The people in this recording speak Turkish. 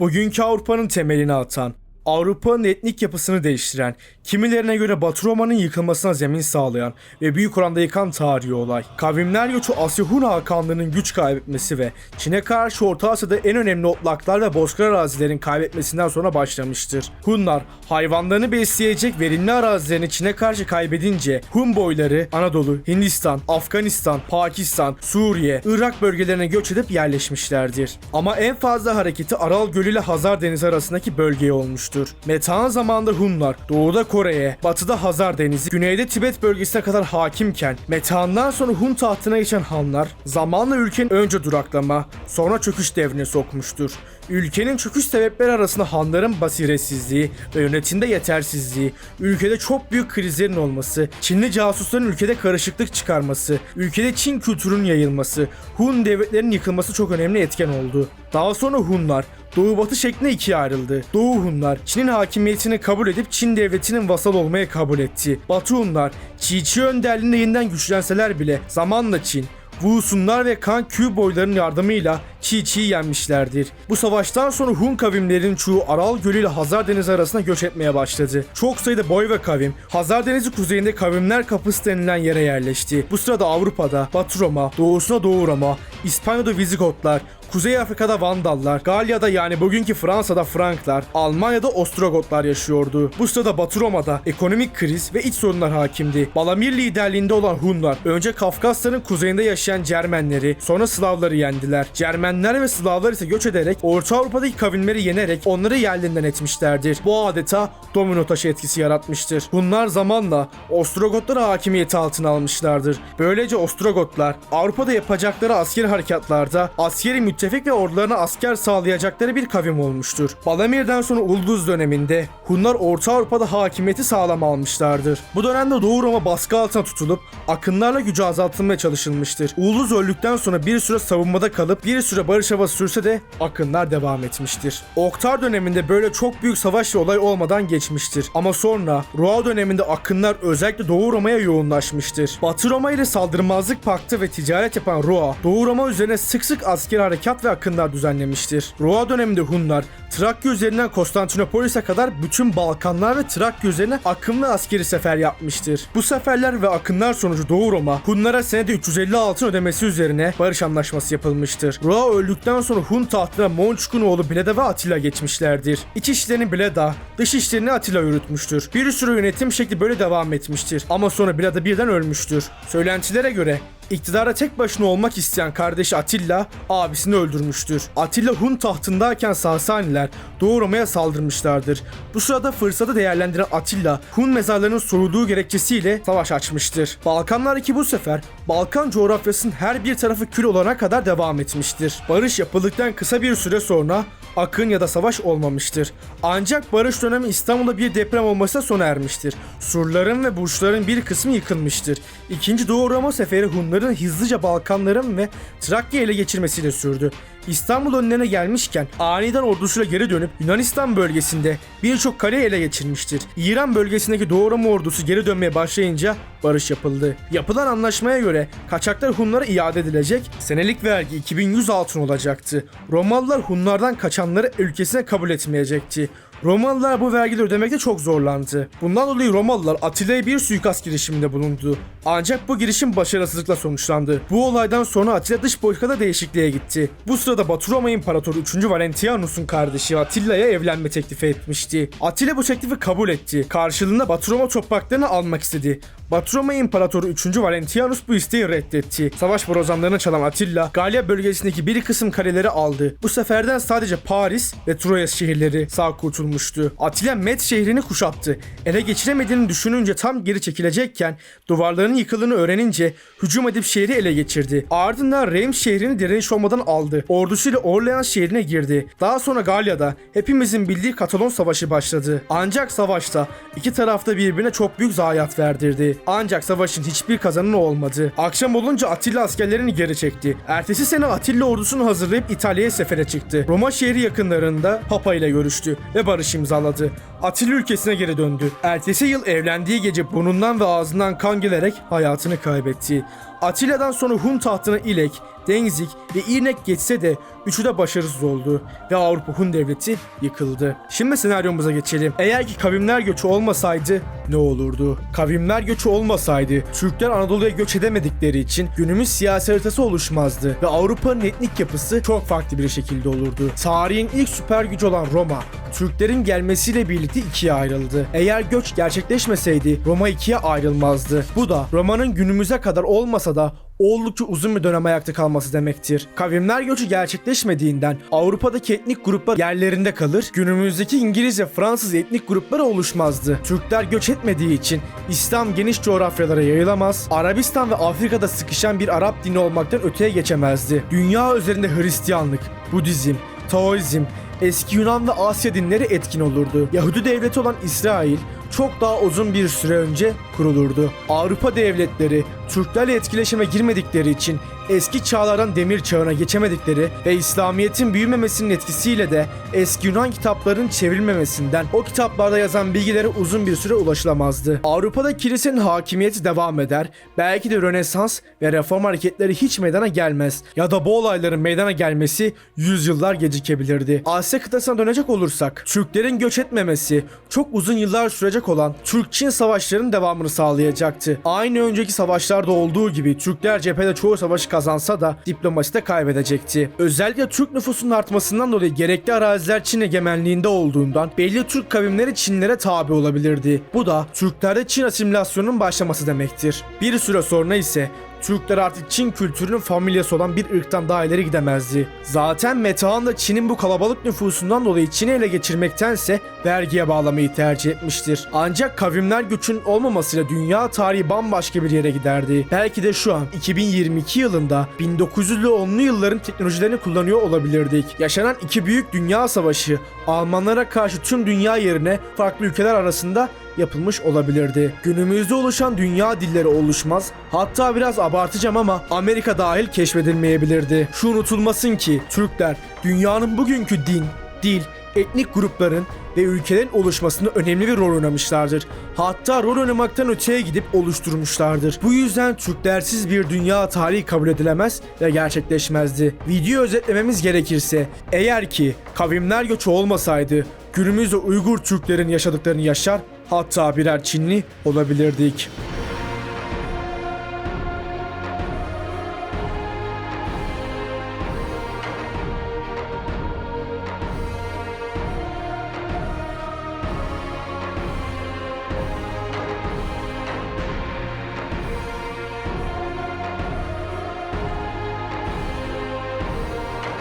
Bugünkü Avrupa'nın temelini atan, Avrupa'nın etnik yapısını değiştiren, kimilerine göre Batı Roma'nın yıkılmasına zemin sağlayan ve büyük oranda yıkan tarihi olay. Kavimler göçü Asya Hun Hakanlığı'nın güç kaybetmesi ve Çin'e karşı Orta Asya'da en önemli otlaklar ve bozkır arazilerin kaybetmesinden sonra başlamıştır. Hunlar hayvanlarını besleyecek verimli arazilerini Çin'e karşı kaybedince Hun boyları Anadolu, Hindistan, Afganistan, Pakistan, Suriye, Irak bölgelerine göç edip yerleşmişlerdir. Ama en fazla hareketi Aral Gölü ile Hazar Denizi arasındaki bölgeye olmuştur. Metehan zamanında Hunlar doğuda Kore'ye, batıda Hazar Denizi, güneyde Tibet bölgesine kadar hakimken Metehan'dan sonra Hun tahtına geçen Hanlar zamanla ülkenin önce duraklama, sonra çöküş devrine sokmuştur. Ülkenin çöküş sebepleri arasında Hanların basiretsizliği ve yönetimde yetersizliği, ülkede çok büyük krizlerin olması, Çinli casusların ülkede karışıklık çıkarması, ülkede Çin kültürünün yayılması, Hun devletlerinin yıkılması çok önemli etken oldu. Daha sonra Hunlar Doğu Batı şeklinde ikiye ayrıldı. Doğu Hunlar Çin'in hakimiyetini kabul edip Çin devletinin vasal olmaya kabul etti. Batı Hunlar Çi Çi önderliğinde yeniden güçlenseler bile zamanla Çin, Wusunlar ve Kan Kü boylarının yardımıyla Çi Çi'yi yenmişlerdir. Bu savaştan sonra Hun kavimlerinin çoğu Aral Gölü ile Hazar Denizi arasında göç etmeye başladı. Çok sayıda boy ve kavim Hazar Denizi kuzeyinde Kavimler Kapısı denilen yere yerleşti. Bu sırada Avrupa'da Batı Roma, doğusuna Doğu Roma, İspanya'da Vizigotlar, Kuzey Afrika'da Vandallar, Galya'da yani bugünkü Fransa'da Franklar, Almanya'da Ostrogotlar yaşıyordu. Bu sırada Batı Roma'da ekonomik kriz ve iç sorunlar hakimdi. Balamir liderliğinde olan Hunlar önce Kafkasların kuzeyinde yaşayan Cermenleri, sonra Slavları yendiler. Cermenler ve Slavlar ise göç ederek Orta Avrupa'daki kavimleri yenerek onları yerlerinden etmişlerdir. Bu adeta domino taşı etkisi yaratmıştır. Hunlar zamanla Ostrogotları hakimiyeti altına almışlardır. Böylece Ostrogotlar Avrupa'da yapacakları askeri harekatlarda askeri müttefik ve ordularına asker sağlayacakları bir kavim olmuştur. Balamir'den sonra Ulduz döneminde Hunlar Orta Avrupa'da hakimiyeti sağlam almışlardır. Bu dönemde Doğu Roma baskı altına tutulup akınlarla gücü azaltılmaya çalışılmıştır. Ulduz öldükten sonra bir süre savunmada kalıp bir süre barış havası sürse de akınlar devam etmiştir. Oktar döneminde böyle çok büyük savaş ve olay olmadan geçmiştir. Ama sonra Roa döneminde akınlar özellikle Doğu Roma'ya yoğunlaşmıştır. Batı Roma ile saldırmazlık paktı ve ticaret yapan Roa, Doğu Roma üzerine sık sık asker harekat ve akınlar düzenlemiştir. Roa döneminde Hunlar, Trakya üzerinden Konstantinopolis'e kadar bütün Balkanlar ve Trakya üzerine akın ve askeri sefer yapmıştır. Bu seferler ve akınlar sonucu Doğu Roma, Hunlara senede 350 altın ödemesi üzerine barış anlaşması yapılmıştır. Roa öldükten sonra Hun tahtına Monçuk'un oğlu Bleda ve Atilla geçmişlerdir. İç işlerini Bleda, dış işlerini Atilla yürütmüştür. Bir süre yönetim şekli böyle devam etmiştir. Ama sonra Bleda birden ölmüştür. Söylentilere göre İktidara tek başına olmak isteyen kardeşi Atilla abisini öldürmüştür. Atilla Hun tahtındayken Sasaniler Doğu Roma'ya saldırmışlardır. Bu sırada fırsatı değerlendiren Atilla Hun mezarlarının sorulduğu gerekçesiyle savaş açmıştır. Balkanlardaki bu sefer Balkan coğrafyasının her bir tarafı kül olana kadar devam etmiştir. Barış yapıldıktan kısa bir süre sonra akın ya da savaş olmamıştır. Ancak barış dönemi İstanbul'da bir deprem olmasına sona ermiştir. Surların ve burçların bir kısmı yıkılmıştır. İkinci Doğu Roma seferi Hunların hızlıca Balkanların ve Trakya ele geçirmesiyle sürdü. İstanbul önlerine gelmişken aniden ordusuyla geri dönüp Yunanistan bölgesinde birçok kale ele geçirmiştir. İran bölgesindeki Doğu Roma ordusu geri dönmeye başlayınca barış yapıldı. Yapılan anlaşmaya göre kaçaklar Hunlara iade edilecek, senelik vergi 2100 altın olacaktı. Romalılar Hunlardan kaçanları ülkesine kabul etmeyecekti. Romalılar bu vergileri ödemekte çok zorlandı. Bundan dolayı Romalılar Atilla'ya bir suikast girişiminde bulundu. Ancak bu girişim başarısızlıkla sonuçlandı. Bu olaydan sonra Atilla dış politikada değişikliğe gitti. Bu sırada Batı Roma İmparatoru 3. Valentianus'un kardeşi Atilla'ya evlenme teklifi etmişti. Atilla bu teklifi kabul etti. Karşılığında Batı Roma topraklarını almak istedi. Batı Roma İmparatoru 3. Valentianus bu isteği reddetti. Savaş borazanlarını çalan Atilla, Galya bölgesindeki bir kısım kaleleri aldı. Bu seferden sadece Paris ve Troyes şehirleri sağ kurtulmuştu. Atilla Met şehrini kuşattı. Ele geçiremediğini düşününce tam geri çekilecekken duvarların yıkıldığını öğrenince hücum edip şehri ele geçirdi. Ardından Reims şehrini direniş olmadan aldı. Ordusuyla Orleans şehrine girdi. Daha sonra Galya'da hepimizin bildiği Katalon Savaşı başladı. Ancak savaşta iki tarafta birbirine çok büyük zayiat verdirdi. Ancak savaşın hiçbir kazananı olmadı. Akşam olunca Atilla askerlerini geri çekti. Ertesi sene Atilla ordusunu hazırlayıp İtalya'ya sefere çıktı. Roma şehri yakınlarında Papa ile görüştü ve barış imzaladı. Atilla ülkesine geri döndü. Ertesi yıl evlendiği gece burnundan ve ağzından kan gelerek hayatını kaybetti. Atilla'dan sonra Hun tahtına İlek, Dengzik ve İrnek geçse de üçü de başarısız oldu ve Avrupa Hun devleti yıkıldı. Şimdi senaryomuza geçelim. Eğer ki kavimler göçü olmasaydı ne olurdu? Kavimler göçü olmasaydı Türkler Anadolu'ya göç edemedikleri için günümüz siyasi haritası oluşmazdı ve Avrupa'nın etnik yapısı çok farklı bir şekilde olurdu. Tarihin ilk süper gücü olan Roma, Türklerin gelmesiyle birlikte ikiye ayrıldı. Eğer göç gerçekleşmeseydi Roma ikiye ayrılmazdı. Bu da Roma'nın günümüze kadar olmasa da oldukça uzun bir dönem ayakta kalması demektir. Kavimler göçü gerçekleşmediğinden Avrupa'daki etnik gruplar yerlerinde kalır, günümüzdeki İngiliz ve Fransız etnik grupları oluşmazdı. Türkler göç etmediği için İslam geniş coğrafyalara yayılamaz, Arabistan ve Afrika'da sıkışan bir Arap dini olmaktan öteye geçemezdi. Dünya üzerinde Hristiyanlık, Budizm, Taoizm, eski Yunan ve Asya dinleri etkin olurdu. Yahudi devleti olan İsrail çok daha uzun bir süre önce kurulurdu. Avrupa devletleri Türklerle etkileşime girmedikleri için eski çağlardan demir çağına geçemedikleri ve İslamiyet'in büyümemesinin etkisiyle de eski Yunan kitaplarının çevrilmemesinden o kitaplarda yazan bilgilere uzun bir süre ulaşılamazdı. Avrupa'da kilisenin hakimiyeti devam eder, belki de Rönesans ve reform hareketleri hiç meydana gelmez ya da bu olayların meydana gelmesi yüzyıllar gecikebilirdi. Asya kıtasına dönecek olursak, Türklerin göç etmemesi çok uzun yıllar sürecek olan Türk-Çin savaşlarının devamını sağlayacaktı. Aynı önceki savaşlarda olduğu gibi Türkler cephede çoğu savaşı kazansa da diplomaside kaybedecekti. Özellikle Türk nüfusunun artmasından dolayı gerekli araziler Çin egemenliğinde olduğundan belli Türk kavimleri Çinlere tabi olabilirdi. Bu da Türklerde Çin asimilasyonunun başlaması demektir. Bir süre sonra ise Türkler artık Çin kültürünün familyası olan bir ırktan daha ileri gidemezdi. Zaten Metehan da Çin'in bu kalabalık nüfusundan dolayı Çin'i ele geçirmektense vergiye bağlamayı tercih etmiştir. Ancak kavimler güçün olmamasıyla dünya tarihi bambaşka bir yere giderdi. Belki de şu an 2022 yılında 1900'lü 10'lu yılların teknolojilerini kullanıyor olabilirdik. Yaşanan iki büyük dünya savaşı Almanlara karşı tüm dünya yerine farklı ülkeler arasında yapılmış olabilirdi. Günümüzde oluşan dünya dilleri oluşmaz. Hatta biraz abartacağım ama Amerika dahil keşfedilmeyebilirdi. Şu unutulmasın ki Türkler dünyanın bugünkü din, dil, etnik grupların ve ülkelerin oluşmasında önemli bir rol oynamışlardır. Hatta rol oynamaktan öteye gidip oluşturmuşlardır. Bu yüzden Türklersiz bir dünya tarihi kabul edilemez ve gerçekleşmezdi. Video özetlememiz gerekirse eğer ki kavimler göçü olmasaydı günümüzde Uygur Türklerin yaşadıklarını yaşar hatta birer Çinli olabilirdik.